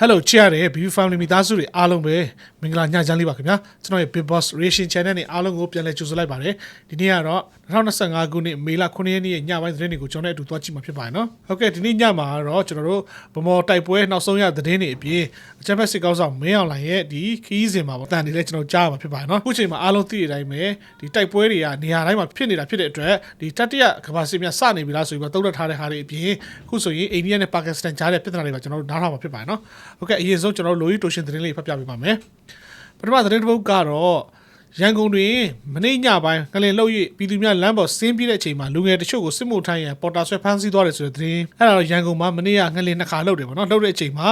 Hello ချစ်ရတဲ့ View Family မိသားစုတွေအားလုံးပဲမင်္ဂလာညချမ်းလေးပါခင်ဗျာကျွန်တော်ရဲ့ Big Boss Reaction Channel နဲ့အားလုံးကိုပြန်လည်ကြိုဆိုလိုက်ပါတယ်ဒီနေ့ကတော့2025ခုနှစ်မေလ9ရက်နေ့ရဲ့ညပိုင်းသတင်းတွေကိုကျွန်တော်တို့အတူသွားကြည့်မှာဖြစ်ပါတယ်နော်ဟုတ်ကဲ့ဒီနေ့ညမှာတော့ကျွန်တော်တို့ဗမော်တိုက်ပွဲနောက်ဆုံးရသတင်းတွေအပြင်အချမ်းဘက်စစ်ကောင်းဆောင်မင်းအောင်လှိုင်ရဲ့ဒီခီးစဉ်မှာပေါ့တန်တွေလည်းကျွန်တော်ကြားရမှာဖြစ်ပါတယ်နော်အခုချိန်မှာအားလုံးသိတဲ့အတိုင်းပဲဒီတိုက်ပွဲတွေကနေရာတိုင်းမှာဖြစ်နေတာဖြစ်တဲ့အတွက်ဒီတတိယကမ္ဘာစစ်များစနေပြီလားဆိုပြီးတော့တုံ့တက်ထားတဲ့ဟာတွေအပြင်အခုဆိုရင်အိန္ဒိယနဲ့ပါကစ္စတန်ကြားတဲ့ပြဿနာတွေပါကျွန်တော်တို့နားထောင်မှာဖြစ်ပါတယ်နော် ဟုတ်ကဲ့အရင်ဆုံးကျွန်တော်တို့လိုရီတိုရှင်သတင်းလေးဖတ်ပြပေးပါမယ်ပထမသတင်းတစ်ပုဒ်ကတော့ ရန်ကုန်တွင်မနေ့ညပိုင်းငလင်လှုပ်၍ပြည်သူများလမ်းပေါ်ဆင်းပြေးတဲ့အချိန်မှာလူငယ်တချို့ကိုစစ်မှုထမ်းရန်ပေါ်တာဆွဲဖမ်းဆီးသွားတယ်ဆိုတဲ့သတင်းအဲ့ဒါတော့ရန်ကုန်မှာမနေ့ကငလင်နှစ်ခါလှုပ်တယ်ပေါ့နော်လှုပ်တဲ့အချိန်မှာ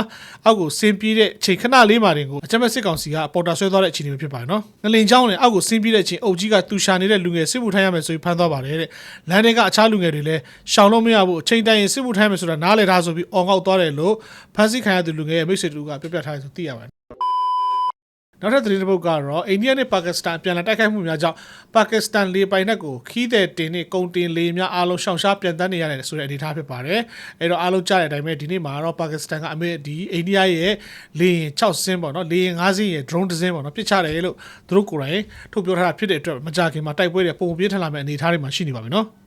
အောက်ကိုဆင်းပြေးတဲ့အချိန်ခဏလေးမှတင်ကိုအကြမ်းဖက်စစ်ကောင်စီကပေါ်တာဆွဲသွားတဲ့အချိန်တွေဖြစ်ပါတယ်နော်ငလင်ချောင်းနဲ့အောက်ကိုဆင်းပြေးတဲ့အချိန်အုပ်ကြီးကတူရှာနေတဲ့လူငယ်စစ်မှုထမ်းရမယ်ဆိုပြီးဖမ်းသွားပါတယ်တဲ့လမ်းတွေကအခြားလူငယ်တွေလည်းရှောင်လို့မရဘူးအချိန်တိုင်းရင်စစ်မှုထမ်းရမယ်ဆိုတာနားလည်ထားဆိုပြီးအော်ငေါက်သွားတယ်လို့ဖမ်းဆီးခံရသူလူငယ်ရဲ့မိတ်ဆွေတူကပြပြထားတယ်ဆိုသိရပါတယ် နောက်ထပ်သတင်းတစ်ပုဒ်ကတော့အိန္ဒိယနဲ့ပါကစ္စတန်အပြန်အလှန်တိုက်ခိုက်မှုများကြောင့်ပါကစ္စတန်လေပိုင်နက်ကိုခီးတဲ့တင်နဲ့ကုန်တင်လေများအားလုံးရှောင်ရှားပြန်တန်းနေရတယ်ဆိုတဲ့အနေအထားဖြစ်ပါတယ်။အဲတော့အားလုံးကြားတဲ့အတိုင်းပဲဒီနေ့မှာတော့ပါကစ္စတန်ကအမေဒီအိန္ဒိယရဲ့လေယာဉ်6စင်းပေါ့နော်လေယာဉ်5စင်းရဲ့ drone တစ်စင်းပေါ့နော်ပစ်ချတယ်လို့သူတို့ကိုယ်တိုင်ထုတ်ပြောထားတာဖြစ်တဲ့အတွက်မကြခင်မှာတိုက်ပွဲတွေပုံပြင်းထန်လာမယ့်အနေအထားတွေမှာရှိနေပါပြီနော်။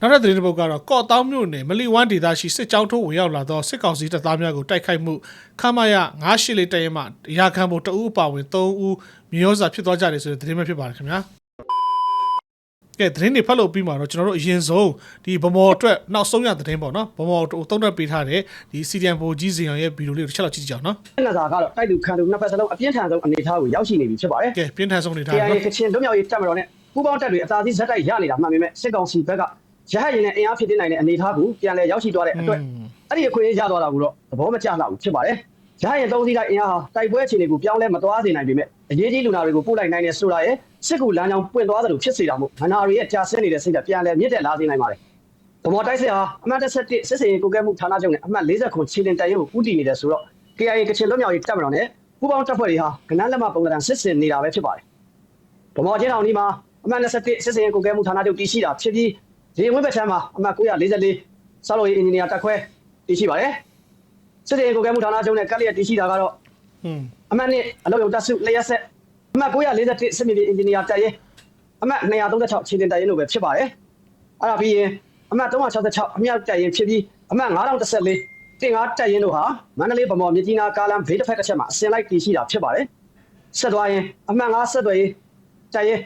နောက်ထပ်သတင်းတစ်ပုဒ်ကတော့ကော့တောင်းမြို့နယ်မလီဝမ်ဒေသရှိစစ်ကြောင်းထိုးဝင်ရောက်လာသောစစ်ကောင်စီတပ်သားများကိုတိုက်ခိုက်မှုခမရ98လေးတရဲမှရာခံဖို့တအူးအပါဝင်3ဦးမျိုးစာဖြစ်သွားကြတယ်ဆိုတဲ့သတင်းပဲဖြစ်ပါတယ်ခင်ဗျာကဲသတင်းတွေဖတ်လို့ပြီးမှာတော့ကျွန်တော်တို့အရင်ဆုံးဒီဗမော်အတွက်နောက်ဆုံးရသတင်းပေါ့နော်ဗမော်တုံးတက်ပေးထားတဲ့ဒီစီဒီအမ်ဘိုကြီးစီအောင်ရဲ့ဗီဒီယိုလေးကိုတစ်ချက်လောက်ကြည့်ကြည့်ကြအောင်နော်နဇာကတော့တိုက်သူခံသူနှစ်ဖက်စလုံးအပြင်းထန်ဆုံးအနေအထားကိုရောက်ရှိနေပြီဖြစ်ပါတယ်ကဲပြင်းထန်ဆုံးနေထား။တယ် KIA နော်ကချင်လွတ်မြောက်ရေးတပ်မတော်နဲ့ပူးပေါင်းတပ်တွေအသာစီးဇက်တိုက်ရနေတာမှန်ပေမဲ့စစ်ကောင်စီဘက်က ရဟတ်ရင်နဲ့အင်အားဖြစ်တဲ့နိုင်တဲ့အနေအထားကိုပြန်လည်ရောက်ရှိသွားတဲ့အတွက်အဲ့ဒီအခွင့်အရေးရသွားတာကိုတော့သဘောမကျလောက်ဘူးဖြစ်ပါတယ်။ရဟတ်ရင်သုံးစီးတိုင်းအင်အားဟာတိုက်ပွဲအခြေအနေကိုပြောင်းလဲမသွားစေနိုင်ပေမဲ့အရေးကြီးလူနာတွေကိုပို့လိုက်နိုင်တဲ့ဆိုတာရဲ့စစ်ကူလမ်းကြောင်းပွင့်သွားသလိုဖြစ်စေတာမို့မနာရီရဲ့ကြာဆင်းနေတဲ့စိတ်ကပြန်လည်မြင့်တက်လာစေနိုင်ပါတယ်။ဗမော်တိုက်စစ်ဟာအမှတ်17စစ်စေးကိုကဲမှုဌာနချုပ်နဲ့အမှတ်40ခုခြေလင်တိုင်ရုပ်ကိုဥတည်နေတယ်ဆိုတော့ KIA ကချင်လွတ်မြောက်ရေးတပ်မတော်နဲ့ပူးပေါင်းတပ်ဖွဲ့တွေဟာကနန်းလက်မပုံစံစစ်စင်နေတာပဲဖြစ်ပါတယ်။ဗမော်ချင်းအောင်ဒီမှာအမှတ်21စစ်စေးကိုကဲမှုဌာနချုပ်တည်ရှိတာဖြစ်ပြီး ရေဝင်းဘက်ချမ်းမှာအမှတ်944စောက်လို့ရေးအင်ဂျင်နီယာတပ်ခွဲတည်ရှိပါတယ်။စစ်စေးကိုကဲမှုဌာနချုပ်နဲ့ကက်လျက်တည်ရှိတာကတော့อืมအမှတ်2အလုပ်ရုံတပ်စုလျက်ဆက်အမှတ်941စစ်မြေပြင်အင်ဂျင်နီယာတပ်ရဲအမှတ်236ခြေတင်တပ်ရဲလို့ပဲဖြစ်ပါတယ်။အဲ့ဒါပြီးရင်အမှတ်366အမြောက်တပ်ရဲဖြစ်ပြီးအမှတ်9014တင်ကားတပ်ရဲတို့ဟာမန္တလေးဗမော်မြကြီးနားကားလမ်းဘေးတစ်ဖက်တစ်ချက်မှာအစင်လိုက်တည်ရှိတာဖြစ်ပါတယ်။ဆက်သွားရင်အမှတ်9ဆက်သွယ်ရေးတပ်ရဲ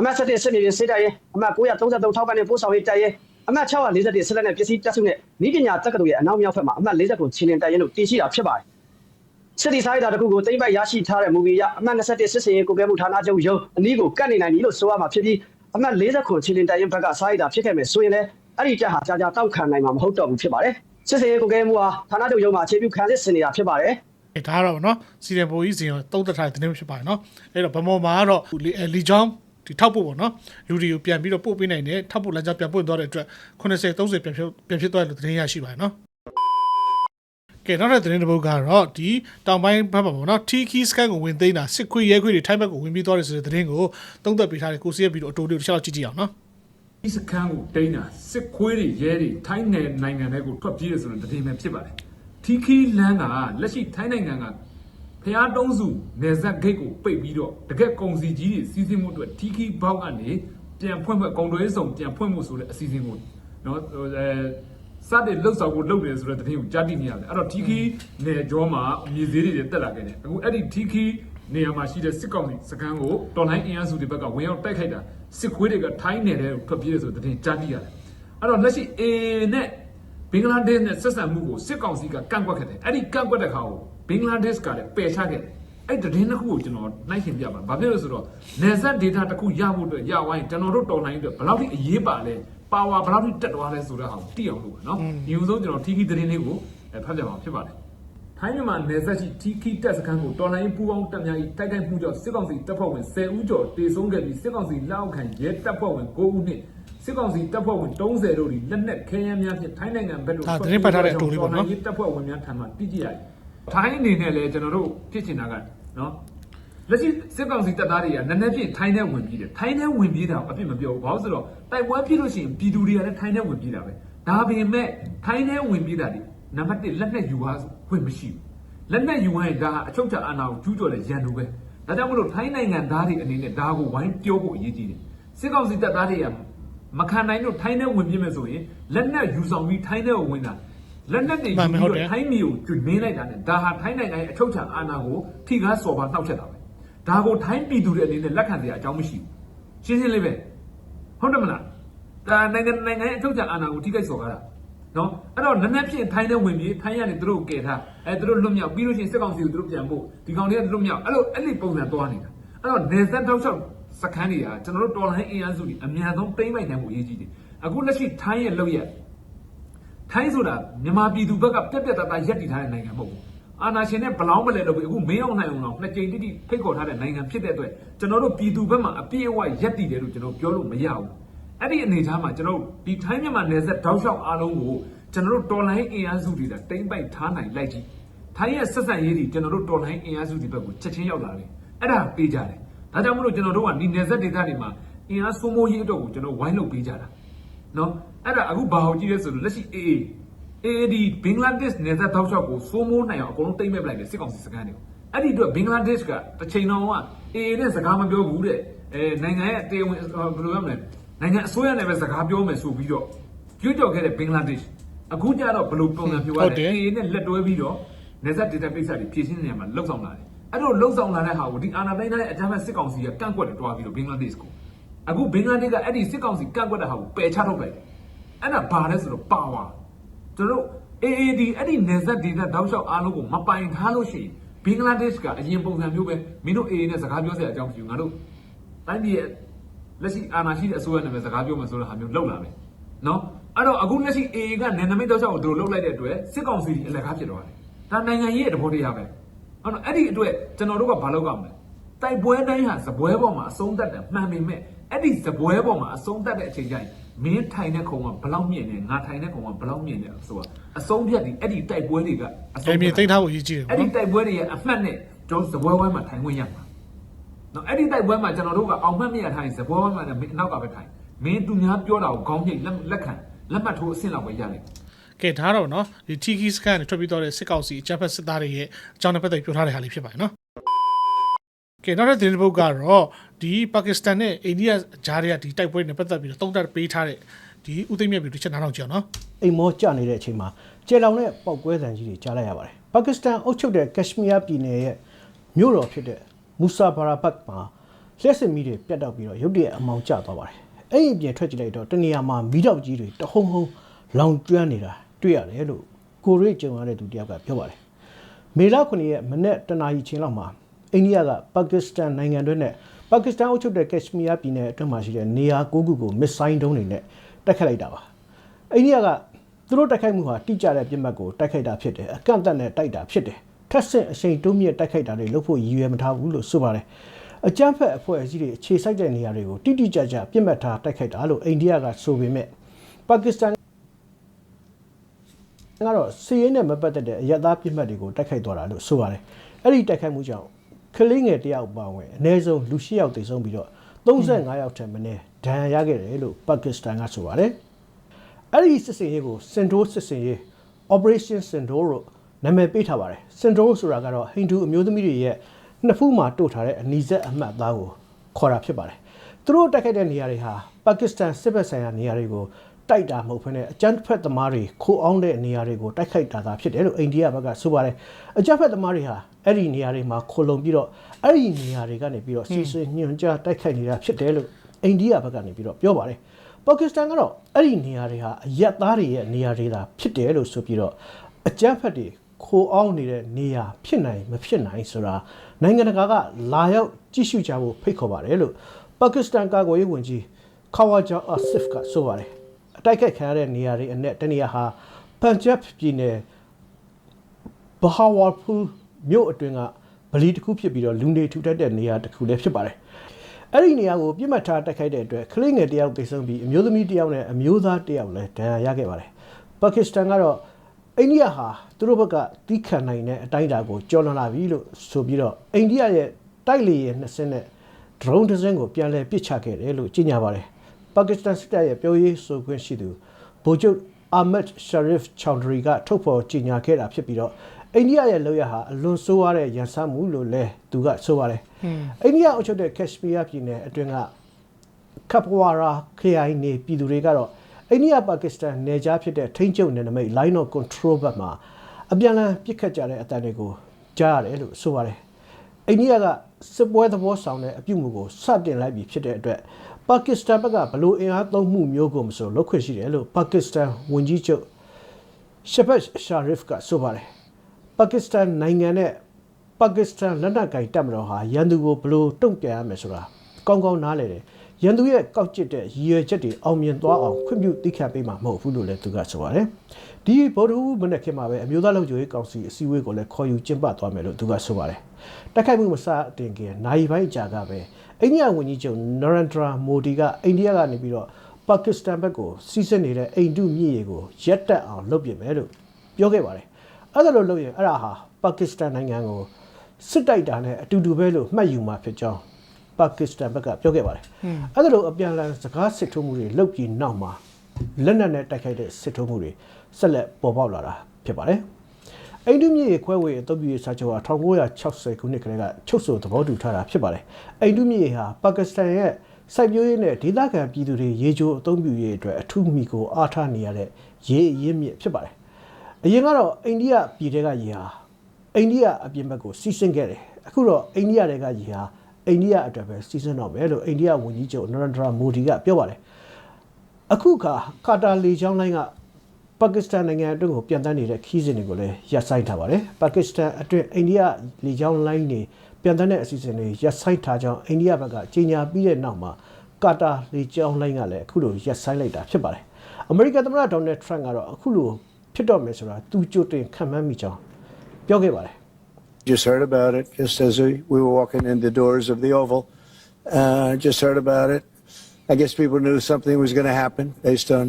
အမှတ်7စစ်မြေပြင်စစ်တပ်ရဲအမှတ်933ထောက်ပံ့တဲ့ပို့ဆောင်ရေးတပ်ရဲအမှတ်641ဆက်လက်နဲ့ပစ္စည်းတပ်စုနဲ့ဤပညာတက္ကသိုလ်ရဲ့အနောက်မြောက်ဘက်မှာအမှတ်40ကိုခြေလင်တပ်ရဲလို့တည်ရှိတာဖြစ်ပါတယ်။စစ်တီဆိုင်တာတခုကိုတိမ့်ပိုက်ရရှိထားတဲ့မူဗီရအမှတ်21စစ်စင်ရေးကိုကဲမှုဌာနချုပ်ရုံးအနည်းကိုကတ်နေနိုင်ပြီလို့ဆိုရမှာဖြစ်ပြီးအမှတ်40ခုခြေလင်တိုင်ရင်ဘက်ကစားရတာဖြစ်ခဲ့မယ်ဆိုရင်လည်းအဲ့ဒီတက်ဟာကြာကြာတောက်ခံနိုင်မှာမဟုတ်တော့ဘူးဖြစ်ပါတယ်စစ်စင်ရေးကိုကဲမှုဟာဌာနချုပ်ရုံးမှာအခြေပြုခံစစ်စင်နေတာဖြစ်ပါတယ်အဲဒါကတော့ဗောနော်စီဒီအမ်ဘိုကြီးစီအောင်တုံးတက်ထားတဲ့သတင်းပဲဖြစ်ပါတယ်နော်အဲ့တော့ဗမော်မှာကတော့လီလီချောင်း ဒီထောက်ဖို့ပေါ့နော်လူတွေကိုပြန်ပြီးတော့ပို့ပေးနိုင်တယ်ထောက်ဖို့လမ်းကြောင်းပြန်ပွင့်သွားတဲ့အတွက်80 30ပြန်ဖြစ်ပြန်ဖြစ်သွားတယ်လို့သတင်းရရှိပါတယ်နော်ကဲနောက်တဲ့သတင်းတစ်ပုဒ်ကတော့ဒီတောင်ပိုင်းဘက်မှာပေါ့နော် Tiki Scan ကိုဝင်သိမ်းတာစစ်ခွေရဲခွေတွေထိုင်းဘက်ကိုဝင်ပြီးသွားတယ်ဆိုတဲ့သတင်းကိုတုံးသက်ပေးထားတဲ့ကိုစီရဲ့ဗီဒီယိုအတူတူတစ်ချက်လောက်ကြည့်ကြည့်အောင်နော်ဒီစခန်းကိုတိန်းတာစစ်ခွေးတွေရဲတွေထိုင်းနယ်နိုင်ငံတွေကိုထွက်ပြေးတယ်ဆိုတဲ့တည်မယ်ဖြစ်ပါတယ်ထီခီလန်းကလက်ရှိထိုင်းနိုင်ငံက ဖျားတုံးစုနယ်စပ်ဂိတ်ကိုပိတ်ပြီးတော့တကက်ကုံစီကြီးတွေစီးဆင်းမှုအတွက်ထီခီဘောက်ကနေပြန်ဖွင့်ဖွင့်ကုံတွေဆောင်ပြန်ဖွင့်မှုဆိုတဲ့အစီအစဉ်ကိုနော်အဲစတဲ့လှုပ်ဆောင်ကိုလုပ်တယ်ဆိုတဲ့တည်ကိုကြားသိနေရတယ်အဲ့တော့ထီခီနယ်ကျောမှာမြေဈေးတွေတက်လာခဲ့တယ်အခုအဲ့ဒီထီခီနေရာမှာရှိတဲ့စစ်ကောင်စီစခန်းကိုတော်လိုင်းအင်အားစုတွေဘက်ကဝင်ရောက်တိုက်ခိုက်တာစစ်ခွေးတွေကထိုင်းနယ်ထဲကိုထွက်ပြေးတယ်ဆိုတဲ့တည်ကြားသိရတယ်အဲ့တော့လက်ရှိ A နဲ့ဘင်္ဂလားဒေ့ရှ်နဲ့ဆက်ဆံမှုကိုစစ်ကောင်စီကကန့်ကွက်ခဲ့တယ်အဲ့ဒီကန့်ကွက်တဲ့ခါကို ဘင်္ဂလားဒေ့ရှ်ကလည်းပယ်ချခဲ့တယ်အဲ့ဒီသတင်းတစ်ခုကိုကျွန်တော်နှိုင်းရှင်ပြပါဘာဖြစ်လို့လဲဆိုတော့နယ်စပ်ဒေတာတစ်ခုရဖို့အတွက်ရဝိုင်းကျွန်တော်တို့တော်လိုင်းအတွက်ဘယ်လောက်ထိအရေးပါလဲပါဝါဘယ်လောက်ထိတက်သွားလဲဆိုတဲ့ဟာကိုသိအောင်လုပ်ပါနော်ဒီဥဆုံးကျွန်တော်ထီခီသတင်းလေးကိုဖတ်ပြပါဖြစ်ပါတယ်ထိုင်းမြန်မာနယ်စပ်ရှိတီခီတက်စခန်းကိုတော်လိုင်းပူပေါင်းတပ်များ၏တိုက်ခိုက်မှုကြောင့်စစ်ကောင်စီတပ်ဖွဲ့ဝင်10ဦးကျော်တေဆုံးခဲ့ပြီးစစ်ကောင်စီလက်အောက်ခံရဲတပ်ဖွဲ့ဝင်9ဦးနှင့်စစ်ကောင်စီတပ်ဖွဲ့ဝင်30တို့၏လက်နက်ခဲယမ်းများဖြင့်ထိုင်းနိုင်ငံဘက်သို့ဒါသတင်းပတ်ထားတဲ့အတူလေးပေါ့နော်တော်လိုင်းတပ်ဖွဲ့ဝင်များထံမှတိကျရတယ် ထိုင်းအနေနဲ့လည်းကျွန်တော်တို့ဖြစ်ချင်တာကနော်လက်ရှိစစ်ကောင်စီတပ်သားတွေကနည်းနည်းဖြင့်ထိုင်းထဲဝင်ပြေးတယ်ထိုင်းထဲဝင်ပြေးတာကိုအပြစ်မပြောဘူးဘာလို့ဆိုတော့တိုက်ပွဲဖြစ်လို့ရှိရင်ပြည်သူတွေကလည်းထိုင်းထဲဝင်ပြေးတာပဲဒါပေမဲ့ထိုင်းထဲဝင်ပြေးတာဒီနံပါတ်1လက်နဲ့ယူသွားခွင့်မရှိဘူးလက်နဲ့ယူရင်ဒါအချုပ်ချာအာဏာကိုကျူးကျော်တဲ့ရန်သူပဲဒါကြောင့်မလို့ထိုင်းနိုင်ငံသားတွေအနေနဲ့ဒါကိုဝိုင်းပြောဖို့အရေးကြီးတယ်စစ်ကောင်စီတပ်သားတွေကမခံနိုင်လို့ထိုင်းထဲဝင်ပြစ်မယ်ဆိုရင်လက်နဲ့ယူဆောင်ပြီးထိုင်းထဲကိုဝင်တာ လက်နဲ့တွေယူပြီးတော့ထိုင်းမြေကိုကျွနင်းလိုက်တာနဲ့ဒါဟာထိုင်းနိုင်ငံရဲ့အချုပ်ချာအာဏာကိုထိကားစော်ပါနှောက်ချက်တာပဲဒါကိုထိုင်းပြည်သူတွေအနေနဲ့လက်ခံစရာအကြောင်းမရှိဘူးရှင်းရှင်းလေးပဲဟုတ်တယ်မလားဒါနိုင်ငံနိုင်ငံရဲ့အချုပ်ချာအာဏာကိုထိခိုက်စော်ကားတာနော်အဲ့တော့နည်းနည်းဖြင့်ထိုင်းတဲ့ဝင်ပြီးထိုင်းရနေသူတို့ကိုကယ်ထားအဲသူတို့လွတ်မြောက်ပြီးလို့ရှိရင်စစ်ကောင်စီကိုသူတို့ပြန်ဖို့ဒီကောင်တွေကသူတို့မြောက်အဲ့လိုအဲ့ဒီပုံစံသွားနေတာအဲ့တော့နေဆက်တောက်လျှောက်စခန်းတွေကကျွန်တော်တို့တော်လိုင်းအင်အားစုတွေအများဆုံးတိမ့်ပိုက်နိုင်မှုအရေးကြီးတယ်အခုလက်ရှိထိုင်းရဲ့လောက်ရက် ထိုင်းဆိုတာမြန်မာပြည်သူဘက်ကပြက်ပြက်တသားရက်တည်ထားတဲ့နိုင်ငံမဟုတ်ဘူးအာနာရှင်နဲ့ဘလောင်းမလဲတော့ဘူးအခုမင်းအောင်နိုင်အောင်တော့နှစ်ကြိမ်တိတိဖိတ်ခေါ်ထားတဲ့နိုင်ငံဖြစ်တဲ့အတွက်ကျွန်တော်တို့ပြည်သူဘက်မှာအပြည့်အဝရက်တည်တယ်လို့ကျွန်တော်ပြောလို့မရဘူးအဲ့ဒီအနေအထားမှာကျွန်တော်တို့ဒီထိုင်းမြန်မာနယ်စပ်တောက်လျှောက်အားလုံးကိုကျွန်တော်တို့တော်လိုင်းအင်အားစုတွေကတိမ့်ပိုက်ထားနိုင်လိုက်ကြည့်ထိုင်းရဲ့ဆက်ဆံရေးတွေကျွန်တော်တို့တော်လိုင်းအင်အားစုတွေဘက်ကိုချက်ချင်းရောက်လာတယ်အဲ့ဒါပေးကြတယ်ဒါကြောင့်မလို့ကျွန်တော်တို့ကဒီနယ်စပ်ဒေသတွေမှာအင်အားစိုးမိုးရေးအတွက်ကိုကျွန်တော်ဝိုင်းလုပ်ပေးကြတာနော် အဲ့ဒါအခုဘာဟုတ်ကြည့်လဲဆိုတော့လက်ရှိ AA AAD ဘင်္ဂလားဒေ့ရှ်နယ်စပ်တောက်လျှောက်ကိုစိုးမိုးနိုင်အောင်အကုန်လုံးတိမ့်မဲ့ပလိုက်တယ်စစ်ကောင်စီစခန်းတွေကိုအဲ့ဒီအတွက်ဘင်္ဂလားဒေ့ရှ်ကတစ်ချိန်လုံးက AA နဲ့စကားမပြောဘူးတဲ့အဲနိုင်ငံရဲ့တရားဝင်ဘယ်လိုရမလဲနိုင်ငံအစိုးရနဲ့ပဲစကားပြောမယ်ဆိုပြီးတော့ကြွကြော်ခဲ့တဲ့ဘင်္ဂလားဒေ့ရှ်အခုကျတော့ဘယ်လိုပုံစံပြောရလဲ AA နဲ့လက်တွဲပြီးတော့နေဆက်ဒေတာပိတ်စာတွေဖြည့်ရှင်းနေရမှာလှုပ်ဆောင်လာတယ်အဲ့တော့လှုပ်ဆောင်လာတဲ့ဟာကိုဒီအာနာတိုင်းတဲ့အကြမ်းဖက်စစ်ကောင်စီကကန့်ကွက်တယ်တွားပြီးတော့ဘင်္ဂလားဒေ့ရှ်ကိုအခုဘင်္ဂလားဒေ့ရှ်ကအဲ့ဒီစစ်ကောင်စီကန့်ကွက်တဲ့ဟာကိုပယ်ချထုတ်လိုက်တယ် အဲ့ဒါဘာလဲဆိုတော့ပါဝါကျွန်တော်တို့ AAD အဲ့ဒီနေဆက်ဒေတာတောက်လျှောက်အားလုံးကိုမပိုင်ထားလို့ရှိရင်ဘင်္ဂလားဒေ့ရှ်ကအရင်ပုံစံမျိုးပဲမင်းတို့ AA နဲ့စကားပြောစရာအကြောင်းမရှိဘူးငါတို့တိုင်းပြည်ရဲ့လက်ရှိအာဏာရှိတဲ့အစိုးရနဲ့ပဲစကားပြောမှဆိုတဲ့ဟာမျိုးလောက်လာမယ်နော်အဲ့တော့အခုလက်ရှိ AA ကနယ်နိမိတ်တော့ချက်ကိုသူတို့လှုပ်လိုက်တဲ့အတွက်စစ်ကောင်စီအလက်ကားဖြစ်သွားတယ်ဒါနိုင်ငံရေးရဲ့တဘောတရားပဲအဲ့တော့အဲ့ဒီအတွက်ကျွန်တော်တို့ကဘာလုပ်ကြမလဲတိုက်ပွဲတိုင်းဟာစပွဲပေါ်မှာအဆုံးသတ်တယ်မှန်ပေမဲ့ အဲ့ဒီစပွဲပေါ်မှာအဆုံးသတ်တဲ့အချိန်ကျရင်မင်းထိုင်တဲ့ခုံကဘလောက်မြင့်နေငါထိုင်တဲ့ခုံကဘလောက်မြင့်နေဆိုတာအဆုံးဖြတ်ဒီအဲ့ဒီတိုက်ပွဲတွေကအဆုံးဂိမ်းမြေဖြတ်သိမ်းထားဖို့အရေးကြီးတယ်အဲ့ပေါ့ဒီနော်တိုက်ပွဲတွေရဲ့အမှတ်နဲ့ကျွန်တော်စပွဲဝိုင်းမှာထိုင်ခွင့်ရမှာနော်အဲ့ဒီတိုက်ပွဲမှာကျွန်တော်တို့ကအောင်မှတ်မရထိုင်စပွဲဝိုင်းမှာလည်းမင်းအနောက်ကပဲထိုင်မင်းသူများပြောတာကိုခေါင်းညိတ်လက်လက်ခံလက်မှတ်ထိုးအဆင့်လောက်ပဲရလိမ့်မယ်ကဲဒါတော့နော်ဒီ TK scan နဲ့ထွက်ပြီးတော့တဲ့စစ်ကောင်စီအကြမ်းဖက်စစ်သားတွေရဲ့အကြောင်းနဲ့ပတ်သက်ပြီးပြောထားတဲ့ဟာလေးဖြစ်ပါတယ်နော်ကဲနောက်တဲ့သတင်းတစ်ပုဒ်ကတော့ ဒီပါကစ္စတန်နဲ့အိန္ဒိယဂျားတွေကဒီတိုက်ပွဲနဲ့ပတ်သက်ပြီးတော့တုံ့တက်ပေးထားတဲ့ဒီဥသိမ်းမြတ်ပြည်တစ်ချက်နားထောင်ကြအောင်နော်အိမ်မောကျနေတဲ့အချိန်မှာကျေလောင်တဲ့ပောက်ကွဲသံကြီးတွေကြားလိုက်ရပါတယ်။ပါကစ္စတန်အုပ်ချုပ်တဲ့ကက်ရှမီးယားပြည်နယ်ရဲ့မြို့တော်ဖြစ်တဲ့မူဆာဘာရာဘတ်မှာလျှက်စစ်မီးတွေပြတ်တောက်ပြီးတော့ရုတ်တရက်အမောင်ကျသွားပါတယ်။အဲ့ဒီအပြင်ထွက်ကြည့်လိုက်တော့တနေရာမှာမီးတောက်ကြီးတွေတဟုံဟုံလောင်ကျွမ်းနေတာတွေ့ရတယ်လို့ကိုရိတ်ကြုံရတဲ့သူတယောက်ကပြောပါတယ်။မေလ9ရက်မနေ့တနာရီချင်းလောက်မှာအိန္ဒိယကပါကစ္စတန်နိုင်ငံတွင်းနဲ့ ပါကစ္စတန်အုပ်ချုပ်တဲ့ကက်ရှမီးယားပြည်နယ်အတွင်းမှာရှိတဲ့နေရာ၉ခုကိုမစ်ဆိုင်းဒုံးတွေနဲ့တိုက်ခတ်လိုက်တာပါအိန္ဒိယကသူတို့တိုက်ခိုက်မှုဟာတိကျတဲ့ပြစ်မှတ်ကိုတိုက်ခိုက်တာဖြစ်တယ်အကန့်အသတ်နဲ့တိုက်တာဖြစ်တယ်ထက်ဆင့်အချိန်တိုးမြင့်တိုက်ခိုက်တာတွေလုပ်ဖို့ရည်ရွယ်မထားဘူးလို့ဆိုပါတယ်အကြမ်းဖက်အဖွဲ့အစည်းတွေအခြေစိုက်တဲ့နေရာတွေကိုတိတိကျကျပြစ်မှတ်ထားတိုက်ခိုက်တာလို့အိန္ဒိယကဆိုပေမဲ့ပါကစ္စတန်ကတော့စီးရင်နဲ့မပတ်သက်တဲ့အရက်သားပြစ်မှတ်တွေကိုတိုက်ခိုက်သွားတာလို့ဆိုပါတယ်။အဲ့ဒီတိုက်ခိုက်မှုကြောင့် ကလေးငယ်တစ်ယောက်ပါဝင်အနည်းဆုံးလူ၈ယောက်သေဆုံးပြီးတော့35ယောက်ထက်မနည်းဒဏ်ရာရခဲ့တယ်လို့ပါကစ္စတန်ကဆိုပါတယ်။အဲ့ဒီစစ်စင်ရေးကိုစင်ဒိုစစ်စင်ရေး Operation Sindor လို့နာမည်ပေးထားပါတယ်။ Sindor ဆိုတာကတော့ဟိန္ဒူအမျိုးသမီးတွေရဲ့နှစ်ဖူးမှာတို့ထားတဲ့အနီးစက်အမှတ်အသားကိုခေါ်တာဖြစ်ပါတယ်။သူတို့တိုက်ခိုက်တဲ့နေရာတွေဟာပါကစ္စတန်စစ်ဘက်ဆိုင်ရာနေရာတွေကိုတိုက်တာမဟုတ်ဘဲနဲ့အကြမ်းဖက်သမားတွေခိုးအောင်တဲ့နေရာတွေကိုတိုက်ခိုက်တာသာဖြစ်တယ်လို့အိန္ဒိယဘက်ကဆိုပါတယ်အကြမ်းဖက်သမားတွေဟာ အဲ့ဒီနေရာတွေမှာခိုလုံပြီးတော့အဲ့ဒီနေရာတွေကနေပြီးတော့စီစဉ်ညွှန်ကြားတိုက်ခိုက်နေတာဖြစ်တယ်လို့အိန္ဒိယဘက်ကနေပြီးတော့ပြောပါတယ်ပါကစ္စတန်ကတော့အဲ့ဒီနေရာတွေဟာအရက်သားတွေရဲ့နေရာတွေသာဖြစ်တယ်လို့ဆိုပြီးတော့အကြမ်းဖက်တွေခိုးအောင်နေတဲ့နေရာဖြစ်နိုင်မဖြစ်နိုင်ဆိုတာနိုင်ငံတကာကလာရောက်ကြည့်ရှုကြဖို့ဖိတ်ခေါ်ပါတယ်လို့ပါကစ္စတန်ကာကွယ်ရေးဝန်ကြီးခါဝါဂျာအာဆစ်ကဆိုပါတယ်အတိုက်ခိုက်ခံရတဲ့နေရာတွေအနက်တနေရာဟာပန်ဂျပ်ပြည်နယ်ဘဟာဝါဖူ မြို့အတွင်းကဗလီတစ်ခုဖြစ်ပြီးတော့လူနေထူထပ်တဲ့နေရာတစ်ခုလည်းဖြစ်ပါတယ်။အဲ့ဒီနေရာကိုပြစ်မှတ်ထားတိုက်ခိုက်တဲ့အတွက်ကလေးငယ်တစ်ယောက်သေဆုံးပြီးအမျိုးသမီးတစ်ယောက်နဲ့အမျိုးသားတစ်ယောက်လည်းဒဏ်ရာရခဲ့ပါတယ်။ပါကစ္စတန်ကတော့အိန္ဒိယဟာသူတို့ဘက်ကတီးခံနိုင်တဲ့အတိုင်းအတာကိုကျော်လွန်လာပြီလို့ဆိုပြီးတော့အိန္ဒိယရဲ့တိုက်လေယာဉ်နှစ်စင်းနဲ့ drone တစ်စင်းကိုပြန်လည်ပစ်ချခဲ့တယ်လို့ကြေညာပါတယ်။ပါကစ္စတန်စစ်တပ်ရဲ့ပြောရေးဆိုခွင့်ရှိသူဗိုလ်ချုပ်အာမတ်ရှာရစ်ချောင်ဒရီကထုတ်ဖော်ကြေညာခဲ့တာဖြစ်ပြီးတော့ အိန္ဒိယရဲ့လောက်ရဟာအလွန်ဆိုးရတဲ့ရန်စမှုလို့လဲသူကဆိုပါတယ်အိန္ဒိယအုပ်ချုပ်တဲ့ကက်ရှမီးယားပြည်နယ်အတွင်းကကပ်ဝါရာခရိုင်နေပြည်သူတွေကတော့အိန္ဒိယပါကစ္စတန်နယ်ကြားဖြစ်တဲ့ထိန်းချုပ်နယ်နိမိတ် line of control ဘက်မှာအပြန်အလှန်ပြစ်ခတ်ကြတဲ့အတန်တွေကိုကြားရတယ်လို့ဆိုပါတယ်။အိန္ဒိယကစစ်ပွဲသဘောဆောင်တဲ့အပြုအမူကိုစတင်လိုက်ပြီဖြစ်တဲ့အတွက်ပါကစ္စတန်ဘက်ကဘလို့အင်အားသုံးမှုမျိုးကိုမဆိုလုပ်ခွင့်ရှိတယ်လို့ပါကစ္စတန်ဝန်ကြီးချုပ်ရှဘတ်ရှာရစ်ကဆိုပါတယ် ပါကစ္စတန်နိုင်ငံနဲ့ပါကစ္စတန်လက်နက်ကိုင်တပ်မတော်ဟာရန်သူကိုဘယ်လို့တုံ့ပြန်ရမယ်ဆိုတာကောင်းကောင်းနားလည်တယ်ရန်သူရဲ့ကောက်ကျစ်တဲ့ရည်ရွယ်ချက်တွေအောင်မြင်သွားအောင်ခွင့်ပြုသိခံပေးမှာမဟုတ်ဘူးလို့လည်းသူကဆိုပါတယ်ဒီဗုဒ္ဓဟူးမနေ့ကမှပဲအမျိုးသားလုံခြုံရေးကောင်စီအစည်းအဝေးကိုလည်းခေါ်ယူကျင်းပသွားမယ်လို့သူကဆိုပါတယ်တိုက်ခိုက်မှုမစတင်ခင်နိုင်ပိုင်းကြာကပဲအိန္ဒိယဝန်ကြီးချုပ်နရန်ဒရာမိုဒီကအိန္ဒိယကနေပြီးတော့ပါကစ္စတန်ဘက်ကိုစီးဆင်းနေတဲ့အိန္ဒုမြစ်ရေကိုရက်တက်အောင်လုပ်ပြင်မယ်လို့ပြောခဲ့ပါတယ်။ အဲ့ဒါလို့လုပ်ရင်အဲ့ဒါဟာပါကစ္စတန်နိုင်ငံကိုစစ်တိုက်တာနဲ့အတူတူပဲလို့မှတ်ယူမှာဖြစ်ကြောင်းပါကစ္စတန်ဘက်ကပြောခဲ့ပါတယ်။အဲ့ဒါလို့အပြန်အလှန်စကားစစ်ထိုးမှုတွေလုပ်ပြီးနောက်မှာလက်နက်နဲ့တိုက်ခိုက်တဲ့စစ်ထိုးမှုတွေဆက်လက်ပေါ်ပေါက်လာတာဖြစ်ပါတယ်။အိန္ဒိယမြေခွဲဝေအသုံးပြုရေးစာချုပ်ဟာ1960ခုနှစ်ကတည်းကချုပ်ဆိုသဘောတူထားတာဖြစ်ပါတယ်။အိန္ဒိယမြေဟာပါကစ္စတန်ရဲ့စိုက်ပျိုးရေးနဲ့ဒေသခံပြည်သူတွေရေချိုအသုံးပြုရေးအတွက်အထူးမိကိုအားထားနေရတဲ့ရေအရင်းမြစ်ဖြစ်ပါတယ်။ အရင်ကတော့အိန္ဒိယပြည်ထဲကရေဟာအိန္ဒိယအပြင်ဘက်ကိုစီးဆင်းခဲ့တယ်။အခုတော့အိန္ဒိယတွေကရေဟာအိန္ဒိယအတွက်ပဲစီးဆင်းတော့မယ်လို့အိန္ဒိယဝန်ကြီးချုပ်နရန်ဒရာမိုဒီကပြောပါတယ်။အခုခါကာတာလေချောင်းလိုင်းကပါကစ္စတန်နိုင်ငံအတွင်းကိုပြန်တန်းနေတဲ့ခီးစဉ်တွေကိုလည်းရပ်ဆိုင်းထားပါတယ်။ပါကစ္စတန်အတွင်းအိန္ဒိယလေချောင်းလိုင်းတွေပြန်တန်းတဲ့အစီအစဉ်တွေရပ်ဆိုင်းထားကြောင်းအိန္ဒိယဘက်ကကြေညာပြီးတဲ့နောက်မှာကာတာလေချောင်းလိုင်းကလည်းအခုလိုရပ်ဆိုင်းလိုက်တာဖြစ်ပါတယ်။အမေရိကန်သမ္မတဒေါ်နယ်ထရန့်ကတော့အခုလို ဖြစ်တော့မယ်ဆိုတာသူကြိုတင်ခံမှန်းမိကြောင်းပြောခဲ့ပါတယ်။ Just heard about it just as we, we were walking in the doors of the Oval. Uh, just heard about it. I guess people knew something was going to happen based on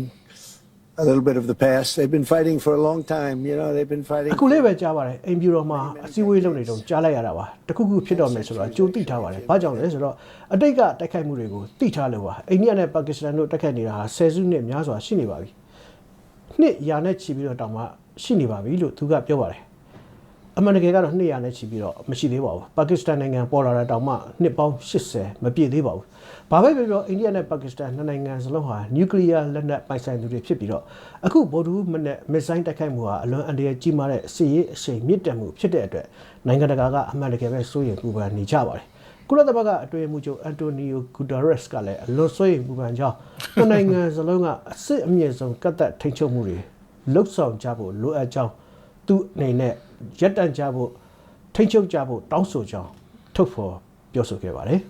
a little bit of the past. They've been fighting for a long time. You know, they've been fighting. အခုလေးပဲကြားပါတယ်အိမ်ပြူတော်မှာအစည်းအဝေးလုပ်နေတော့ကြားလိုက်ရတာပါတခုခုဖြစ်တော့မယ်ဆိုတော့ကြိုသိထားပါတယ်ဘာကြောင့်လဲဆိုတော့အတိတ်ကတိုက်ခိုက်မှုတွေကိုသိထားလို့ပါအိန္ဒိယနဲ့ပါကစ္စတန်တို့တိုက်ခိုက်နေတာဟာဆယ်စုနှစ်များစွာရှိနေပါပြီ နှစ်ရာနဲ့ချီပြီးတော့တောင်မှရှိနေပါပြီလို့သူကပြောပါတယ်အမှန်တကယ်ကတော့200နဲ့ချီပြီးတော့မရှိသေးပါဘူးပါကစ္စတန်နိုင်ငံပေါ်လာတာတောင်မှနှစ်ပေါင်း80မပြည့်သေးပါဘူးဘာပဲပြောပြောအိန္ဒိယနဲ့ပါကစ္စတန်နှစ်နိုင်ငံစလုံးဟာနျူကလ িয়ার လက်နက်ပိုင်ဆိုင်သူတွေဖြစ်ပြီးတော့အခုဗိုလ်ဒူးမနဲ့မစ်ဇိုင်းတိုက်ခိုက်မှုဟာအလွန်အန္တရာယ်ကြီးမားတဲ့စစ်ရေးအရှိန်မြင့်တက်မှုဖြစ်တဲ့အတွက်နိုင်ငံတကာကအမှန်တကယ်ပဲစိုးရိမ်ပူပန်နေကြပါတယ် ကုလသမဂ္ဂအတွင်းမှုချုပ်အန်တိုနီယိုဂူတာရက်စ်ကလည်းအလွန်စိုးရိမ်ပူပန်ကြောင်းနှစ်နိုင်ငံစလုံးကအစ်စ်အမြင့်ဆုံးကတ်သက်ထိန်းချုပ်မှုတွေလှုပ်ဆောင်ကြဖို့လိုအပ်ကြောင်းသူအနေနဲ့ရက်တန့်ကြဖို့ထိန်းချုပ်ကြဖို့တောင်းဆိုကြောင်းထုတ်ဖော်ပြောဆိုခဲ့ပါတယ်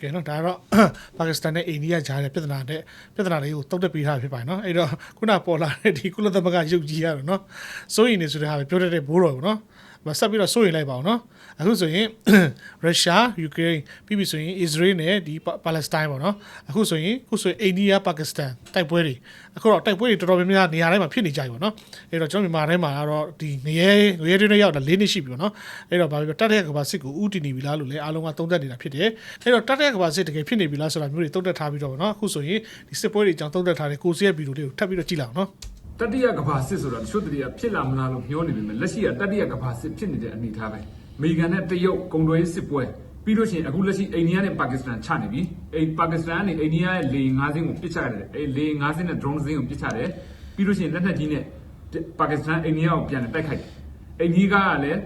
ကဲနော်ဒါကတော့ပါကစ္စတန်နဲ့အိန္ဒိယကြားတဲ့ပြဿနာနဲ့ပြဿနာလေးကိုတုံ့တက်ပေးထားဖြစ်ပါတယ်နော်အဲ့တော့ခုနပေါ်လာတဲ့ဒီကုလသမဂ္ဂရုပ်ကြီးရတော့နော်စိုးရင်နေဆိုတဲ့ဟာပဲပြောတတ်တဲ့ဘိုးတော်ပေါ့နော် မဆက်ပြီးတော့စိုးရင်လိုက်ပါအောင်နော်အခုဆိုရင်ရုရှားယူကရိန်းပြီးပြီဆိုရင်အစ္စရေးနဲ့ဒီပါလက်စတိုင်းပေါ့နော်အခုဆိုရင်အခုဆိုရင်အိန္ဒိယပါကစ္စတန်တိုက်ပွဲတွေအခုတော့တိုက်ပွဲတွေတော်တော်များများနေရာတိုင်းမှာဖြစ်နေကြပြီပေါ့နော်အဲ့တော့ကျွန်တော်မြန်မာတိုင်းမှာကတော့ဒီငရဲငရဲတွင်းတွေရောက်တာ၄နှစ်ရှိပြီပေါ့နော်အဲ့တော့ဘာဖြစ်လို့တတ်တဲ့ကဘာစစ်ကိုဥတည်နေပြီလားလို့လည်းအားလုံးကသုံးသပ်နေတာဖြစ်တယ်အဲ့တော့တတ်တဲ့ကဘာစစ်တကယ်ဖြစ်နေပြီလားဆိုတာမျိုးတွေသုံးသပ်ထားပြီးတော့ပေါ့နော်အခုဆိုရင်ဒီစစ်ပွဲတွေအကြောင်းသုံးသပ်ထားတဲ့ကိုစီရဲ့ဗီဒီယိုလေးကိုထပ်ပြီးတော့ကြည့်လိုက်အောင်နော် တတိယကဘာစစ်ဆိုတာတချို့တတိယဖြစ်လာမလားလို့မျှောနေပေမဲ့လက်ရှိကတတိယကဘာစစ်ဖြစ်နေတဲ့အနေအထားပဲအမေရိကန်နဲ့တရုတ်ကုန်သွယ်ရေးစစ်ပွဲပြီးလို့ရှိရင်အခုလက်ရှိအိန္ဒိယနဲ့ပါကစ္စတန်ချနေပြီအိမ်ပါကစ္စတန်ကနေအိန္ဒိယရဲ့လေ၅စင်းကိုပစ်ချရတယ်အဲလေ၅စင်းနဲ့ drone စင်းကိုပစ်ချတယ်ပြီးလို့ရှိရင်လက်နက်ကြီးနဲ့ပါကစ္စတန်အိန္ဒိယကိုပြန်တိုက်ခိုက်တယ်အိန္ဒိယကလည်း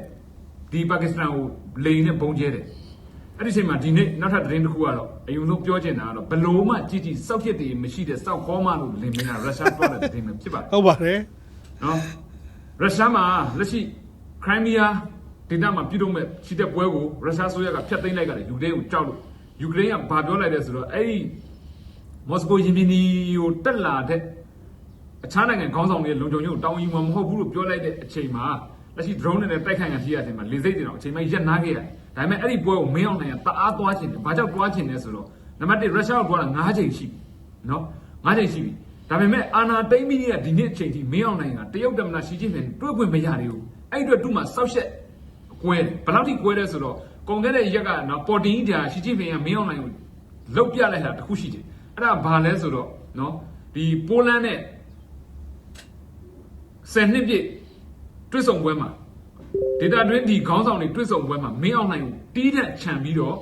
ဒီပါကစ္စတန်ကိုလေနဲ့ပုံကျဲတယ် အဲ့ဒီအချိန်မှာဒီနေ့နောက်ထပ်သတင်းတစ်ခုကတော့အယုံဆုံးပြောချင်တာကတော့ဘလို့မှကြည့်ကြည့်စောက်ဖြစ်တည်မရှိတဲ့စောက်ခေါမလို့လင်မင်းကရုရှားပြောတဲ့သတင်းပဲဖြစ်ပါတယ်ဟုတ်ပါတယ်နော်ရုရှားမှာလက်ရှိခရိုင်းမီးယားဒေသမှာပြုလုပ်မဲ့ချီတဲ့ပွဲကိုရုရှားဆိုရကဖျက်သိမ်းလိုက်ကြတယ်ယူကရိန်းကိုကြောက်လို့ယူကရိန်းကဘာပြောလိုက်လဲဆိုတော့အဲ့ဒီမော်စကိုယင်ပီနီကိုတက်လာတဲ့အခြားနိုင်ငံခေါင်းဆောင်တွေလုံခြုံရေးကိုတောင်းယူမှာမဟုတ်ဘူးလို့ပြောလိုက်တဲ့အချိန်မှာလက်ရှိ drone နဲ့တိုက်ခိုက်ခံထိရတဲ့အချိန်မှာလေစိတ်တွေတော့အချိန်မှရက်နားခဲ့ရတယ် ဒါပေမဲ့အဲ့ဒီပွဲကိုမင်းအောင်နိုင်ကတအားသွားခြင်းတယ်ဘာကြောင့်သွားခြင်းလဲဆိုတော့နံပါတ်1ရုရှားကိုသွားတာ9ချိန်ရှိပြီနော်9ချိန်ရှိပြီဒါပေမဲ့အာနာတိမ့်မီကဒီနေ့အချိန်ထိမင်းအောင်နိုင်ကတရုတ်တမနာရှီကျင်းပင်တွေ့ခွင့်မရသေးဘူးအဲ့ဒီအတွက်သူ့မှာစောက်ရှက်ကွဲတယ်ဘယ်လောက်ထိကွဲလဲဆိုတော့ကုန်ခဲ့တဲ့ရက်ကနော်ပေါ်တင်ကြီးဒါရှီကျင်းပင်ကမင်းအောင်နိုင်ကိုလုတ်ပြလိုက်တာတခုရှိတယ်အဲ့ဒါဘာလဲဆိုတော့နော်ဒီပိုလန်နဲ့10နှစ်ပြည့်တွစ်ဆောင်ပွဲမှာ ဒေတာတွင်းဒီခေါင်းဆောင်တွေတွစ်ဆောင်ပွဲမှာမင်းအောင်နိုင်ကိုတီးတဲ့ခြံပြီးတော့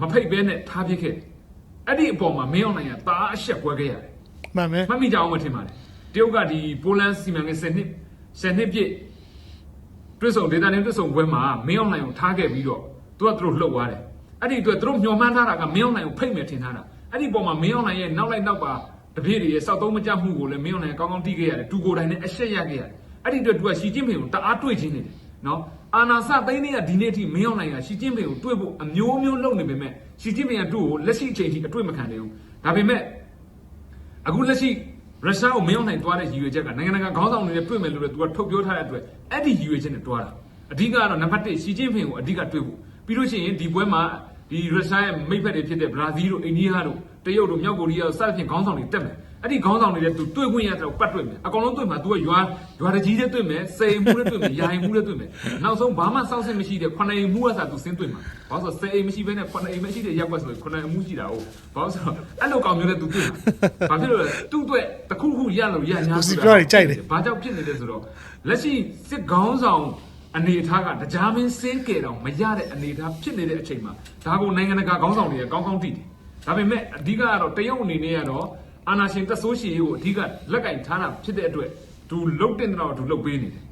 မဖိတ်ဘဲနဲ့ထားပစ်ခဲ့တယ်အဲ့ဒီအပေါ်မှာမင်းအောင်နိုင်ကตาအရှက်ကွဲခဲ့ရတယ်မှန်မယ်မှတ်မိကြအောင်မထင်ပါနဲ့တရုတ်ကဒီပိုလန်စီမံကိန်း10နှစ်10နှစ်ပြည့်တွစ်ဆောင်ဒေတာနဲ့တွစ်ဆောင်ပွဲမှာမင်းအောင်နိုင်ကိုထားခဲ့ပြီးတော့သူကသူတို့လှုပ်သွားတယ်အဲ့ဒီအတွက်သူတို့မျှော်မှန်းထားတာကမင်းအောင်နိုင်ကိုဖိတ်မယ်ထင်ထားတာအဲ့ဒီပေါ်မှာမင်းအောင်နိုင်ရဲ့နောက်လိုက်နောက်ပါတပည့်တွေရဲ့စောက်သုံးမကြမှုကိုလည်းမင်းအောင်နိုင်ကောင်းကောင်းသိခဲ့ရတယ်တူကိုယ်တိုင်နဲ့အရှက်ရခဲ့ရတယ်အဲ့ဒီအတွက်သူကရှီကျင်းပင်ကိုတအားတွေ့ချင်းနေတယ် နော်အာနာစသိန်းလေးကဒီနေ့အထိမင်းအောင်နိုင်ကရှီကျင်းပင်ကိုတွေ့ဖို့အမျိုးမျိုးလုပ်နေပေမဲ့ရှီကျင်းပင်ကသူ့ကိုလက်ရှိအချိန်ထိအတွေ့မခံနိုင်ဘူးဒါပေမဲ့အခုလက်ရှိရုရှားကိုမင်းအောင်နိုင်သွားတဲ့ရည်ရွယ်ချက်ကနိုင်ငံတကာခေါင်းဆောင်တွေနဲ့တွေ့မယ်လို့လည်းသူကထုတ်ပြောထားတဲ့အတွက်အဲ့ဒီရည်ရွယ်ချက်နဲ့တွားတာအဓိကကတော့နံပါတ်1ရှီကျင်းဖင်ကိုအဓိကတွေ့ဖို့ပြီးလို့ရှိရင်ဒီပွဲမှာဒီရုရှားရဲ့မိတ်ဖက်တွေဖြစ်တဲ့ဘရာဇီးတို့အိန္ဒိယတို့တရုတ်တို့မြောက်ကိုရီးယားတို့စသဖြင့်ခေါင်းဆောင်တွေတက်မယ် အဲ့ဒီခေါင်းဆောင်တွေလည်းသူတွေ့ခွင့်ရတဲ့ပတ်တွေ့မယ်အကောင်လုံးတွေ့မှာသူကရွာရွာတကြီးတွေတွေ့မယ်စိန်မှုတွေတွေ့မယ်ယာယီမှုတွေတွေ့မယ်နောက်ဆုံးဘာမှစောင့်စစ်မရှိတဲ့ခဏအိမ်မှုကစားသူဆင်းတွေ့မှာဘာလို့ဆိုစိန်အိမ်မရှိဘဲနဲ့ခဏအိမ်မရှိတဲ့ရက်ွက်ဆိုရင်ခဏအိမ်မှုရှိတာဟုတ်ဘာလို့ဆိုတော့အဲ့လိုကောင်မျိုးနဲ့သူတွေ့မှာဘာဖြစ်လို့လဲသူ့အတွက်တခုခုရလို့ရညာစီပြောရင်ကြိုက်တယ်ဘာကြောင့်ဖြစ်နေလဲဆိုတော့လက်ရှိစစ်ခေါင်းဆောင်အနေအထားကတရားမင်းစင်းကဲတော့မရတဲ့အနေအထားဖြစ်နေတဲ့အချိန်မှာဒါကိုနိုင်ငံတကာခေါင်းဆောင်တွေကကောင်းကောင်းသိတယ်ဒါပေမဲ့အဓိကကတော့တရုတ်အနေနဲ့ကတော့ အာနာရှင်တက်ဆိုးရှည်ကိုအဓိကလက်ကင်ထားတာဖြစ်တဲ့အတွက်သူလုတ်တင်တော့သူလုတ်ပေးနေတယ်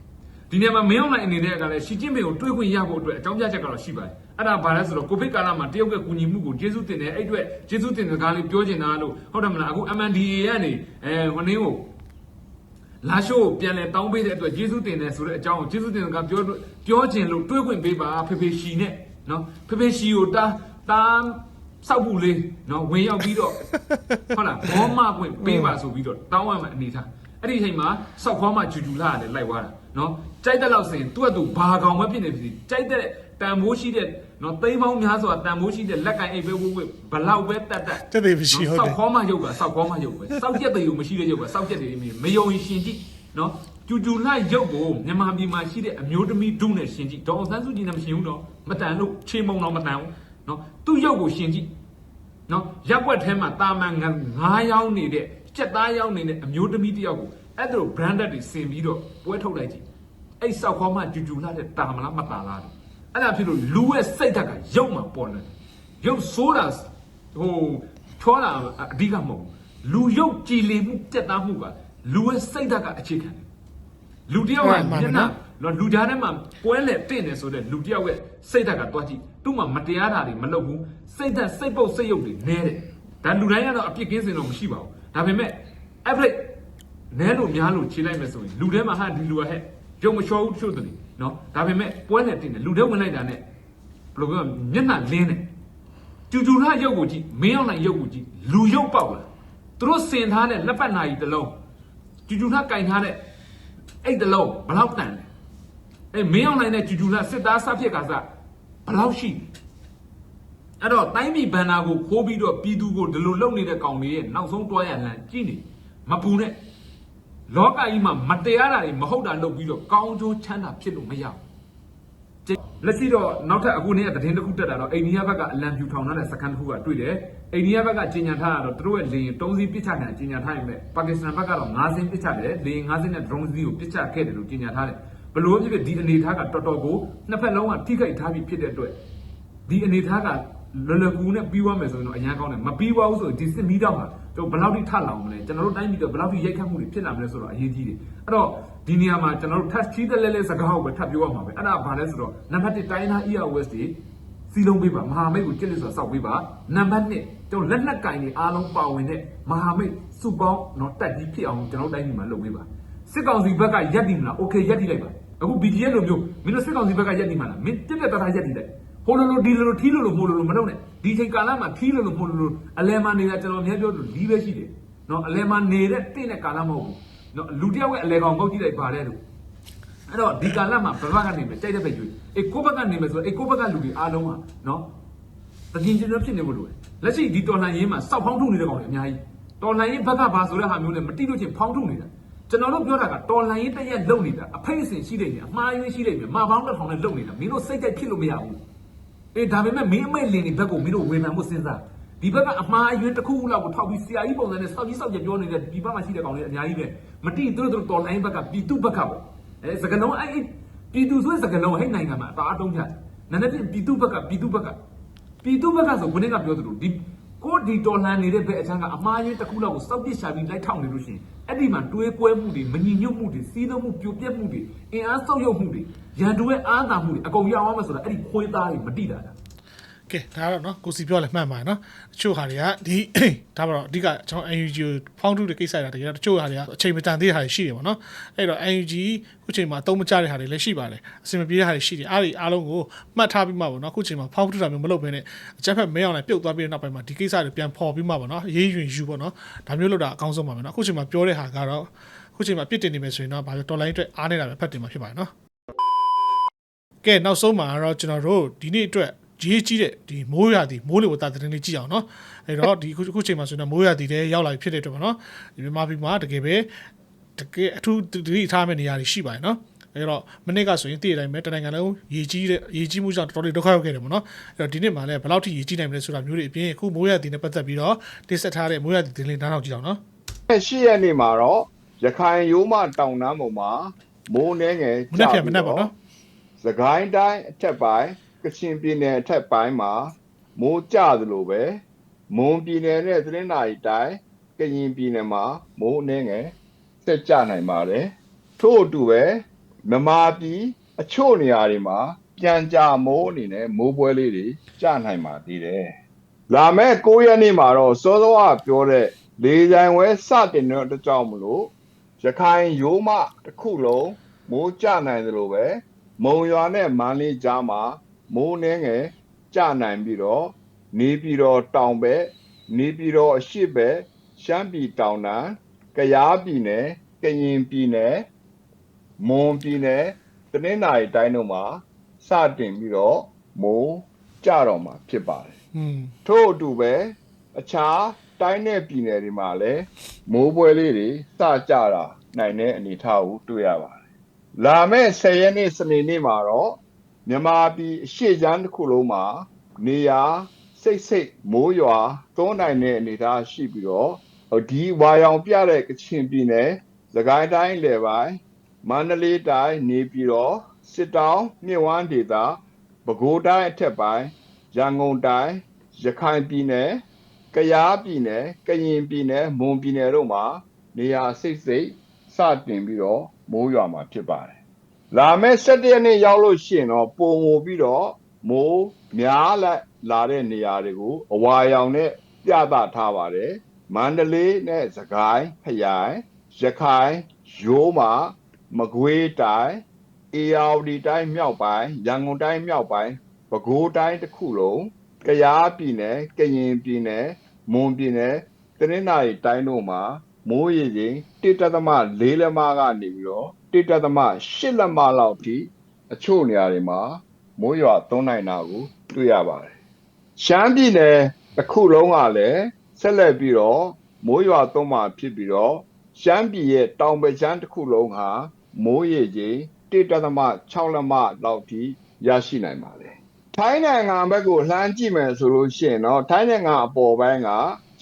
ဒီနေရာမှာမင်းအောင်နိုင်အနေနဲ့ကလည်းရှီကျင်းပင်ကိုတွေးခွင့်ရဖို့အတွက်အကြောင်းပြချက်ကတော့ရှိပါတယ်အဲ့ဒါဘာလဲဆိုတော့ကိုဗစ်ကာလမှာတရုတ်ကကူညီမှုကိုကျေးဇူးတင်တယ်အဲ့အတွက်ကျေးဇူးတင်တဲ့ကားလေးပြောချင်တာလို့ဟုတ်တယ်မလားအခု MNDAA ကနေအဲဟိုနင်းကိုလာရှိုးကိုပြန်လဲတောင်းပေးတဲ့အတွက်ယေရှုတင်တယ်ဆိုတဲ့အကြောင်းကိုယေရှုတင်ကပြောပြောခြင်းလို့တွေးခွင့်ပေးပါဖေဖေရှီနဲ့နော်ဖေဖေရှီကိုတာတာ စောက်ဖို့လေးနော်ဝင်ရောက်ပြီးတော့ဟုတ်လားဘောမခွင့်ပေးပါဆိုပြီးတော့တောင်းရမှအနေထားအဲ့ဒီအချိန်မှာစောက်ခွားမှဂျူဂျူလာကလည်းလိုက်သွားတာနော်ကြိုက်တဲ့လောက်စင်သူ့အတူဘာကောင်မဖြစ်နေပြီကြိုက်တဲ့တန်မိုးရှိတဲ့နော်သိန်းပေါင်းများစွာတန်မိုးရှိတဲ့လက်ကင်အိပ်ပဲဝှဝှဘလောက်ပဲတက်တက်တက်သေးမရှိဟုတ်တယ်စောက်ခေါ်မှရုပ်ကစောက်ခေါ်မှရုပ်ပဲစောက်ကြက်တဲ့ရုပ်မရှိတဲ့ရုပ်ကစောက်ကြက်တယ်မယုံရင်ရှင်ကြည့်နော်ကျူကျူလှရုပ်ကိုမြန်မာပြည်မှာရှိတဲ့အမျိုးသမီးဒုနဲ့ရှင်ကြည့်ဒေါအောင်ဆန်းစုကြည်နဲ့မရှင်ဘူးတော့မတန်လို့ချေမုံတော့မတန်ဘူး နော်သူ့ရုပ်ကိုရှင်ကြည့်နော်ရက်ွက်ထဲမှာတာမန်ငါးယောင်းနေတဲ့ကြက်သားယောင်းနေတဲ့အမျိုးသမီးတစ်ယောက်ကိုအဲ့ဒါလို branded တွေဆင်ပြီးတော့ပွဲထုတ်လိုက်ကြည့်အဲ့စောက်ခေါ်မှကျူကျူလှတဲ့တာမလားမတာလားတဲ့အဲ့ဒါဖြစ်လို့လူရဲ့စိတ်ဓာတ်ကရုပ်မှာပေါ်နေတယ်ရုပ်ဆိုးတာဟိုချောတာအဓိကမဟုတ်ဘူးလူရုပ်ကြည်လင်မှုပြတ်သားမှုကလူရဲ့စိတ်ဓာတ်ကအခြေခံတယ်လူတစ်ယောက်ကမှန်ပါမျက်နော် နှာနော်လူကြားထဲမှာပွဲလေတင့်နေဆိုတဲ့လူတစ်ယောက်ရဲ့စိတ်ဓာတ်ကတွားကြည့်သူ့မှာမတရားတာတွေမလုပ်ဘူးစိတ်ဓာတ်စိတ်ပုတ်စိတ်ရုပ်တွေနဲတယ်ဒါလူတိုင်းကတော့အပြစ်ကင်းစင်တော့မရှိပါဘူးဒါပေမဲ့ average နဲလို့များလို့ခြေလိုက်မယ်ဆိုရင်လူထဲမှာဟာဒီလူကဟဲ့ရုပ်မလျှော်ဘူးတချို့တည်းနော်ဒါပေမဲ့ပွဲလေတင့်တယ်လူထဲဝင်လိုက်တာနဲ့ဘယ်လိုပြောမလဲမျက်နှာလင်းတယ်ကျူကျူလာရုပ်ကိုကြည့်မင်းအောင်နိုင်ရုပ်ကိုကြည့်လူရုပ်ပေါက်လာသူတို့စင်ထားတဲ့လက်ပတ်နာကြီးတစ်လုံးကျူကျူလာကင်ထားတဲ့အဲ့တစ်လုံးဘယ်လောက်တန်လဲ အဲ့မင်းအောင်နိုင်တဲ့ကျူကျူလာစစ်သားစဖြစ်ကစားဘယ်လောက်ရှိလဲအဲ့တော့တိုင်းပြည်ဘန္နာကိုခိုးပြီးတော့ပြည်သူကိုဒီလိုလုပ်နေတဲ့ကောင်တွေရဲ့နောက်ဆုံးတွားရလန်ကြည့်နေမပူနဲ့လောကကြီးမှာမတရားတာတွေမဟုတ်တာလုပ်ပြီးတော့ကောင်းကျိုးချမ်းသာဖြစ်လို့မရဘူးလက်ရှိတော့နောက်ထပ်အခုနေ့ကသတင်းတစ်ခုတက်တာတော့အိန္ဒိယဘက်ကအလံဖြူထောင်ထားတဲ့စကန်တစ်ခုကတွေ့တယ်အိန္ဒိယဘက်ကကြီးညာထားတာတော့သူတို့ရဲ့လေရင်3စီးပစ်ချခံကြီးညာထားရင်ပဲပါကစ္စတန်ဘက်ကတော့9စီးပစ်ချတယ်လေရင်9စီးနဲ့ drone စီးကိုပစ်ချခဲ့တယ်လို့ကြီးညာထားတယ် ဘလို့ဖြစ်ဖြစ်ဒီအနေထားကတော်တော်ကိုနှစ်ဖက်လုံးကထိခိုက်ထားပြီးဖြစ်တဲ့အတွက်ဒီအနေထားကလွယ်လွယ်ကူကူနဲ့ပြီးသွားမယ်ဆိုရင်တော့အရန်ကောင်းတယ်မပြီးသွားဘူးဆိုရင်ဒီစစ်မီးတော့မှာတော့ဘယ်လောက်ထိထလောင်မလဲကျွန်တော်တို့တိုင်းပြည်တော့ဘယ်လောက်ထိရိုက်ခတ်မှုတွေဖြစ်လာမလဲဆိုတော့အရေးကြီးတယ်အဲ့တော့ဒီနေရာမှာကျွန်တော်တို့ထပ်ချီးတဲ့လဲလဲစကားကိုပဲထပ်ပြောရမှာပဲအဲ့ဒါဘာလဲဆိုတော့နံပါတ်1တိုင်းသား EOS တွေစီလုံးပေးပါမဟာမိတ်ကိုကြစ်လို့ဆိုတော့စောက်ပေးပါနံပါတ်2ကျွန်တော်လက်နက်ကင်တွေအားလုံးပါဝင်တဲ့မဟာမိတ်စုပေါင်းတော့တက်ကြီးဖြစ်အောင်ကျွန်တော်တို့တိုင်းပြည်မှာလုပ်ပေးပါစစ်ကောင်စီဘက်ကရက်တည်မလားโอเคရက်တည်လိုက်ပါ အခု BTS လိုမျိုးမင်းတို့စစ်ကောင်စီဘက်ကရက်တည်မှာလားမင်းပြက်ပြက်သားသားရက်တည်လိုက်ဟိုလိုလိုဒီလိုလိုထီးလိုလိုမို့လိုလိုမလုပ်နဲ့ဒီချိန်ကာလမှာထီးလိုလိုမို့လိုလိုအလဲမနေတာကျွန်တော်အများပြောလို့လီးပဲရှိတယ်နော်အလဲမနေတဲ့တင့်တဲ့ကာလမဟုတ်ဘူးနော်လူတယောက်ရဲ့အလဲကောင်ကောက်ကြည့်လိုက်ပါတယ်လို့အဲ့တော့ဒီကာလမှာဘဘကနေမယ်ကြိုက်တဲ့ဘက်ယူအေကိုဘက်ကနေမယ်ဆိုတော့အေကိုဘက်ကလူတွေအားလုံးဟာနော်တကင်ကျင်းဖြစ်နေဖို့လိုတယ်လက်ရှိဒီတော်လှန်ရေးမှာစောက်ဖောင်းထုတ်နေတဲ့ကောင်တွေအများကြီးတော်လှန်ရေးဘက်ကဘာဆိုတဲ့ဟာမျိုးနဲ့မတိလို့ချင်းဖောင်းထုတ်နေတာ ကျွန်တော်တို့ပြောတာကတော်လှန်ရေးတရက်လုံနေတာအဖိတ်အစင်ရှိနေတယ်အမှားယွင်းရှိနေတယ်မာပေါင်းတစ်ထောင်နဲ့လုံနေတာမင်းတို့စိတ်ကြိုက်ဖြစ်လို့မရဘူးအေးဒါပေမဲ့မင်းအမိတ်လင်တွေဘက်ကိုမင်းတို့ဝေဖန်မှုစဉ်းစားဒီဘက်ကအမှားအယွင်းတစ်ခုခုလောက်ကိုထောက်ပြီးဆရာကြီးပုံစံနဲ့စောက်ကြီးစောက်ကြပြောနေတဲ့ဒီဘက်မှာရှိတဲ့ကောင်တွေအများကြီးပဲမတိသူတို့တို့တော်လိုင်းဘက်ကပြည်သူဘက်ကပေါ့အဲစကလုံးအဲ့အဲ့ပြည်သူဆိုတဲ့စကလုံးဟဲ့နိုင်ငံမှာအတားအတုံးပြတယ်နာနဲ့ပြည်သူဘက်ကပြည်သူဘက်ကပြည်သူဘက်ကဆိုဝင်ကပြောသလိုဒီ ကိုဒီတော်လှန်နေတဲ့ဘက်အချမ်းကအမှားယွင်းတစ်ခုလောက်ကိုစောက်ပစ်ရှာပြီးလိုက်ထောက်နေလို့ရှိရင်အဲ့ဒီမှာတွေးကွဲမှုတွေမညီညွတ်မှုတွေစီးလုံးမှုပြိုပြက်မှုတွေအင်အားဆောက်ရုပ်မှုတွေရန်သူရဲ့အားသာမှုတွေအကုန်ရအောင်မယ်ဆိုတာအဲ့ဒီခွေးသားတွေမတိတာလား ကဲဒါကတော့နော်ကိုစီပြောလဲမှန်ပါတယ်နော်တချို့ဟာတွေကဒီဒါပါတော့အဓိကကျွန်တော် UNG ကိုဖောင်းထုတဲ့ကိစ္စတွေတကယ်တော့တချို့ဟာတွေကအချိန်မတန်သေးတဲ့ဟာတွေရှိတယ်ပေါ့နော်အဲ့တော့ UNG ခုချိန်မှာအသုံးမကျတဲ့ဟာတွေလည်းရှိပါတယ်အစင်မပြေတဲ့ဟာတွေရှိတယ်အားတွေအားလုံးကိုမှတ်ထားပြီးမှပေါ့နော်ခုချိန်မှာဖောင်းထုတာမျိုးမလုပ်ဘဲနဲ့အချက်ဖက်မဲအောင်လည်းပြုတ်သွားပြီးတဲ့နောက်ပိုင်းမှာဒီကိစ္စတွေပြန်ဖော်ပြီးမှပေါ့နော်ရေးရင်ယူပေါ့နော်ဒါမျိုးလုပ်တာအကောင်းဆုံးပါပဲနော်အခုချိန်မှာပြောတဲ့ဟာကတော့ခုချိန်မှာပြစ်တင်နေမယ်ဆိုရင်တော့ဘာလို့တော်လိုင်းအတွက်အားနေတာပဲဖတ်တင်မှာဖြစ်ပါတယ်နော်ကဲနောက်ဆုံးမှာတော့ကျွန်တော်တို့ဒီနေ့အတွက် ကြီးကြီးတဲ့ဒီမိုးရွာတီမိုးလေဝသသတင်းလေးကြည့်အောင်နော်အဲ့တော့ဒီအခုအခုချိန်မှာဆိုရင်တော့မိုးရွာတီတဲ့ရောက်လာပြီဖြစ်တဲ့အတွက်ပေါ့နော်ဒီမြန်မာပြည်မှာတကယ်ပဲတကယ်အထူးတတိထားမယ့်နေရာတွေရှိပါတယ်နော်အဲ့တော့မနစ်ကဆိုရင်တည်တိုင်းပဲတနိုင်ငံလုံးရေကြီးတဲ့ရေကြီးမှုကြောင့်တော်တော်လေးဒုက္ခရောက်ခဲ့တယ်ပေါ့နော်အဲ့တော့ဒီနေ့မှာလည်းဘယ်လောက်ထိရေကြီးနိုင်မလဲဆိုတာမျိုးတွေအပြင်အခုမိုးရွာတီနဲ့ပတ်သက်ပြီးတော့တိဆက်ထားတဲ့မိုးရွာတီသတင်းလေးနားထောင်ကြည့်အောင်နော်ရှိရက်နေ့မှာတော့ရခိုင်ရိုးမတောင်တန်းပေါ်မှာမိုးနှဲငယ်မနေ့ပြန်မနေ့ပေါ့နော်စကိုင်းတိုင်းအထက်ပိုင်း ကချင်ပြည်နယ်အထက်ပိုင်းမှာမိုးကျသလိုပဲမွန်ပြည်နယ်နဲ့သတင်းနာရီတိုင်းကရင်ပြည်နယ်မှာမိုးနှဲငယ်ဆက်ကျနိုင်ပါတယ်ထို့အတူပဲမြမာပြည်အချို့နေရာတွေမှာပြန်ကြမိုးအနေနဲ့မိုးပွဲလေးတွေကျနိုင်ပါသေးတယ်လာမယ့်9ရက်နေ့မှာတော့စောစောကပြောတဲ့လေဆိုင်ဝဲစတင်တဲ့အတွက်ကြောင့်မလို့ရခိုင်ရိုးမတစ်ခုလုံးမိုးကြနိုင်တယ်လို့ပဲမုံရွာနဲ့မန္တလေးကြားမှာ မိုးနှင်းငယ်ကြနိုင်ပြီးတော့နေပြည်တော်တောင်ဘက်နေပြည်တော်အရှိဘက်ရှမ်းပြည်တောင်တန်းကယားပြည်နယ်ကရင်ပြည်နယ်မွန်ပြည်နယ်တနင်္သာရီတိုင်းတို့မှာစတင်ပြီးတော့မိုးကြတော့မှာဖြစ်ပါတယ်อืมထို့အတူပဲအခြားတိုင်းနယ်ပြည်နယ်တွေမှာလည်းမိုးပွဲလေးတွေစကြတာနိုင်တဲ့အနေအထားကိုတွေ့ရပါတယ်။လာမယ့်10ရက်နေ့စနေနေ့မှာတော့ မြန်မာပြည်အရှေ့ချမ်းတစ်ခုလုံးမှာ နေရာစိတ်စိတ်မိုးရွာသွန်းနိုင်တဲ့အနေအထားရှိပြီးတော့ဒီဝါရောင်ပြတဲ့ကချင်ပြည်နယ်သခိုင်းတိုင်းလယ်ပိုင်းမန္တလေးတိုင်းနေပြည်တော်စစ်တောင်းမြစ်ဝမ်းဒေသပဲခူးတိုင်းအထက်ပိုင်းရန်ကုန်တိုင်းရခိုင်ပြည်နယ်ကယားပြည်နယ်ကရင်ပြည်နယ်မွန်ပြည်နယ်တို့မှာနေရာစိတ်စိတ်စတင်ပြီးတော့မိုးရွာမှာဖြစ်ပါတယ်။ လာမယ့်17ရက်နေ့ရောက်လို့ရှိရင်တော့ပုံငိုပြီးတော့မိုးများလာလာတဲ့နေရာတွေကိုအဝါရောင်နဲ့ပြသထားပါတယ်။မန္တလေးနဲ့စကိုင်းဖျိုင်ရခိုင်ရိုးမှာမကွေးတိုင်းအေရဝတီတိုင်းမြောက်ပိုင်းရန်ကုန်တိုင်းမြောက်ပိုင်းပဲခူးတိုင်းတစ်ခုလုံးကယားပြည်နယ်ကရင်ပြည်နယ်မွန်ပြည်နယ်တနင်္သာရီတိုင်းတို့မှာမိုးရေချိန်1.4လက်မကနေပြီးတော့ 1.8လက်မလောက်ထိအချို့နေရာတွေမှာမိုးရွာသွန်းနိုင်တာကိုတွေ့ရပါတယ်။ရှမ်းပြည်နယ်တစ်ခုလုံးကလည်းဆက်လက်ပြီးတော့မိုးရွာသွန်းမှာဖြစ်ပြီးတော့ရှမ်းပြည်ရဲ့တောင်ဘက်ရှမ်းတစ်ခုလုံးဟာမိုးရေချိန်1.6လက်မလောက်ထိရရှိနိုင်ပါတယ်။ထိုင်းနိုင်ငံဘက်ကိုလှမ်းကြည့်မယ်ဆိုလို့ရှိရင်တော့ထိုင်းနိုင်ငံအပေါ်ပိုင်းက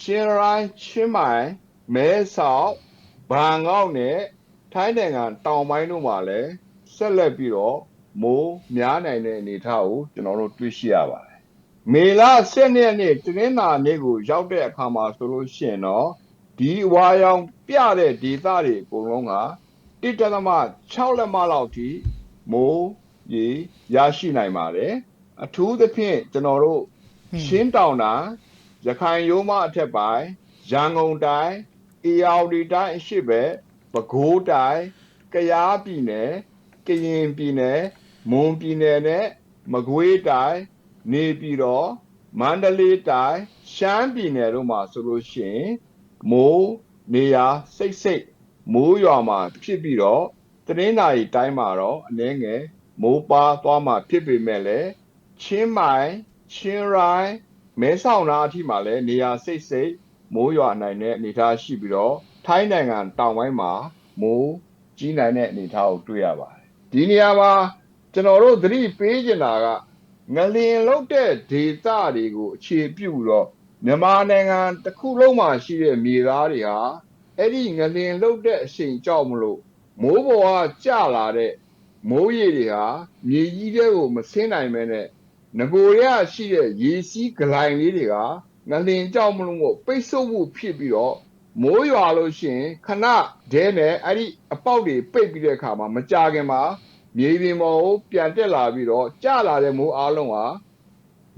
ချင်းရိုင်းချင်းမိုင်မဲဆောက်ဘန်ကောက်နဲ့ ထိုင်းနိုင်ငံတောင်ပိုင်းတို့မှာလည်းဆက်လက်ပြီးတော့မိုးများနိုင်တဲ့အနေအထားကိုကျွန်တော်တို့တွေ့ရှိရပါတယ်။မေလ10ရက်နေ့တနင်္လာနေ့ကိုရောက်တဲ့အခါမှာဆိုလို့ရှိရင်တော့ဒီအဝါရောင်ပြတဲ့ဒေသတွေအကုန်လုံးက1.6လက်မလောက်ထိမိုးရေရရှိနိုင်ပါတယ်။အထူးသဖြင့်ကျွန်တော်တို့ဟွန်းရှင်းတောင်တာရခိုင်ရိုးမအထက်ပိုင်းရန်ကုန်တိုင်းအေရဝတီတိုင်းအရှိဘက် ပဲခူးတိုင်းကယားပြည်နယ်ကရင်ပြည်နယ်မွန်ပြည်နယ်နဲ့မကွေးတိုင်းနေပြည်တော်မန္တလေးတိုင်းရှမ်းပြည်နယ်တို့မှာဆိုလို့ရှိရင်မိုးနေရာစိတ်စိတ်မိုးရွာမှာဖြစ်ပြီးတော့တနင်္သာရီတိုင်းမှာတော့အနည်းငယ်မိုးပါသွားမှာဖြစ်ပေမဲ့လည်းချင်းမိုင်ချင်းရိုင်းမဲဆောက်နားအထိမှာလည်းနေရာစိတ်စိတ်မိုးရွာနိုင်တဲ့အနေအထားရှိပြီးတော့ ထိုင်းနိုင်ငံတောင်ပိုင်းမှာမိုးကြီးနိုင်တဲ့အနေအထားကိုတွေ့ရပါတယ်ဒီနေရာမှာကျွန်တော်တို့သတိပေးချင်တာကငလင်လုတ်တဲ့ဒေသတွေကိုအခြေပြုတော့မြန်မာနိုင်ငံတစ်ခုလုံးမှာရှိတဲ့မြေသားတွေဟာအဲ့ဒီငလင်လုတ်တဲ့အချိန်ကြောက်မလို့မိုးပေါ်ကကျလာတဲ့မိုးရေတွေဟာမြေကြီးတွေကိုမဆင်းနိုင်မဲနဲ့ငကိုရရှိတဲ့ရေစီးဂလိုင်လေးတွေကငလင်ကြောက်မလို့မို့ပိတ်ဆို့မှုဖြစ်ပြီးတော့ မိုးရွာလို့ရှိရင်ခဏဒဲနဲ့အဲ့ဒီအပေါက်တွေပိတ်ပြီးတဲ့အခါမှာမကြခင်မှာမြေပြင်ပေါ်ကိုပြန်တက်လာပြီးတော့ကျလာတဲ့မိုးအားလုံးဟာ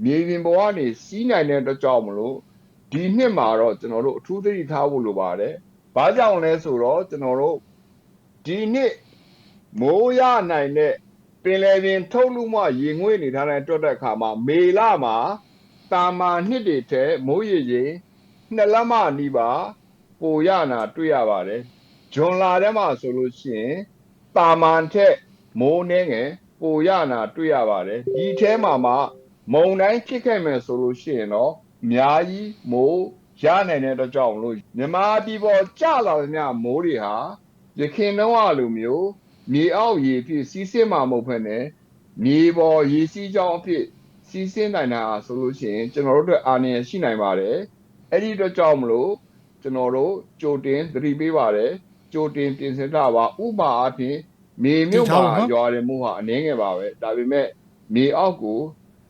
မြေပြင်ပေါ်ကနေစီးနိုင်တဲ့အတွက်ကြောင့်မလို့ဒီနှစ်မှာတော့ကျွန်တော်တို့အထူးသတိထားဖို့လိုပါတယ်။ဘာကြောင့်လဲဆိုတော့ကျွန်တော်တို့ဒီနှစ်မိုးရနိုင်တဲ့ပင်လယ်ပြင်ထုတ်လူမှရေငွေ့နေထားတဲ့အတွက်တဲ့အခါမှာမေလမှာတာမာနှစ်တွေထက်မိုးရေရေနှစ်လက်မနီးပါ ပိုရနာတွေ့ရပါတယ်။ဂျွန်လာထဲမှာဆိုလို့ရှိရင်တာမန်ထက်မိုးနှဲငယ်ပိုရနာတွေ့ရပါတယ်။ဒီထဲမှာမှမုံတိုင်းဖြစ်ခဲ့မယ်ဆိုလို့ရှိရင်တော့အများကြီးမိုးရနိုင်တဲ့အတွက်ကြောင့်မလို့မြန်မာပြည်ပေါ်ကျလာတဲ့ညမိုးတွေဟာရခင်တော့အလိုမျိုးမြေအောက်ရေဖြစ်စီးဆင်းမှာမဟုတ်ဘဲနဲ့မြေပေါ်ရေစီးကြောင်းအဖြစ်စီးဆင်းနိုင်တာဆိုလို့ရှိရင်ကျွန်တော်တို့အတွက်အာဏာရှိနိုင်ပါတယ်အဲ့ဒီအတွက်ကြောင့်မလို့ ကျွန်တော်တို့ကြိုတင်သတိပေးပါတယ်ကြိုတင်ပြင်ဆင်ထားပါဥပမာအားဖြင့်မြေမြုပ်မှာရွာတယ်မို့ဟာအနည်းငယ်ပါပဲဒါပေမဲ့မြေအောက်ကို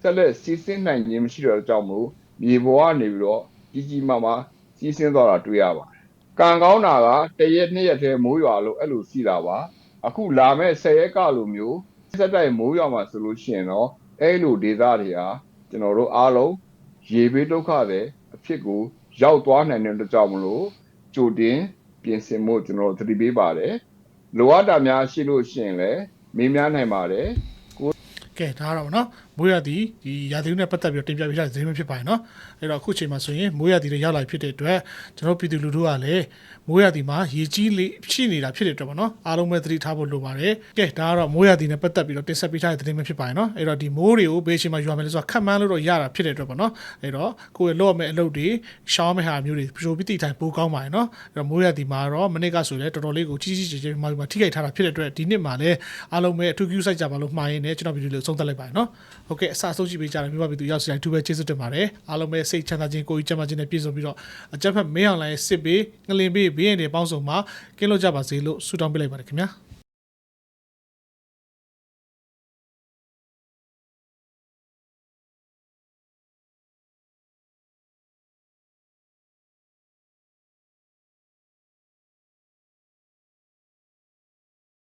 ဆက်လက်စီးဆင်းနိုင်ခြင်းမရှိတော့တဲ့အကြောင်းမို့မြေပေါ်ကနေပြီးတော့ကြီးကြီးမားမားစီးဆင်းသွားတာတွေ့ရပါတယ်။ကံကောင်းတာကတရက်နှစ်ရက်တည်းမိုးရွာလို့အဲ့လိုစီတာပါ။အခုလာမဲ့10ရက်ကလိုမျိုးစက်တိုက်မိုးရွာမှာဆိုလို့ရှိရင်တော့အဲ့လိုဒေသတွေဟာကျွန်တော်တို့အားလုံးရေဘေးဒုက္ခတွေအဖြစ်ကို ရောက်သွားနိုင်တဲ့အတွက်ကြောင့်မလို့ကြိုတင်ပြင်ဆင်မှုကျွန်တော်တို့သတိပေးပါတယ်။လိုအပ်တာများရှိလို့ရှိရင်လည်းမေးမြန်းနိုင်ပါတယ်။ကဲဒါကတော့ဗောနော်မိုးရသည်ဒီရာသီဥတုနဲ့ပတ်သက်ပြီးတော့တင်ပြပေးထားတဲ့သတင်းပဲဖြစ်ပါတယ်နော်အဲ့တော့အခုချိန်မှာဆိုရင်မိုးရသည်တွေရောက်လာဖြစ်တဲ့အတွက်ကျွန်တော်ပြည်သူလူထုကလည်းမိုးရသည်မှာရေကြီးလေးရှိနေတာဖြစ်တဲ့အတွက်ဗောနော်အားလုံးပဲသတိထားဖို့လိုပါတယ်ကဲဒါကတော့မိုးရသည်နဲ့ပတ်သက်ပြီးတော့တင်ဆက်ပေးထားတဲ့သတင်းပဲဖြစ်ပါတယ်နော်အဲ့တော့ဒီမိုးတွေကိုဘယ်အချိန်မှာရွာမယ်လဲဆိုတာခက်မှန်းလို့တော့ရတာဖြစ်တဲ့အတွက်ဗောနော်အဲ့တော့ကိုယ်လော့မဲ့အလုပ်တွေရှောင်းမဲ့ဟာမျိုးတွေပြိုပြီးတိတိုင်းပိုကောင်းပါတယ်နော်အဲ့တော့မိုးရသည်မှာတော့မနေ့ကဆိုလည်းတော်တော်လေးကိုကြီးကြီးကျယ်ကျယ်မှာထိခိုက်ထားတာဖြစ်တဲ့အတွက်ဒီနှစ်မှာလည်းအားလုံးပဲအထူး queue စိုက်ကြပါလို့မှားရင်းနဲ့ကျွန်တော်ဗီဒီယိုလေးဆုံးသက်လိုက်ပါတယ်နော်ဟုတ်ကဲ့အစအဆုံးကြည့်ပေးကြတယ်မြို့ပါပြည်သူရောက်စီတိုင်းအထူးပဲကျေးဇူးတင်ပါတယ်အားလုံးပဲစိတ်ချမ်းသာခြင်းကိုယ်ကြီးကျန်းမာခြင်းနဲ့ပြည့်စုံပြီးတော့အကြက်ဖက်မင်းအောင်လိုင်းစစ်ပေးငလင်ပေးဘေးရင်တွေပေါင်းစုံမှာကင်းလို့ကြပါစေလို့ဆုတောင်းပေးလိုက်ပါတယ်ခင်ဗျာ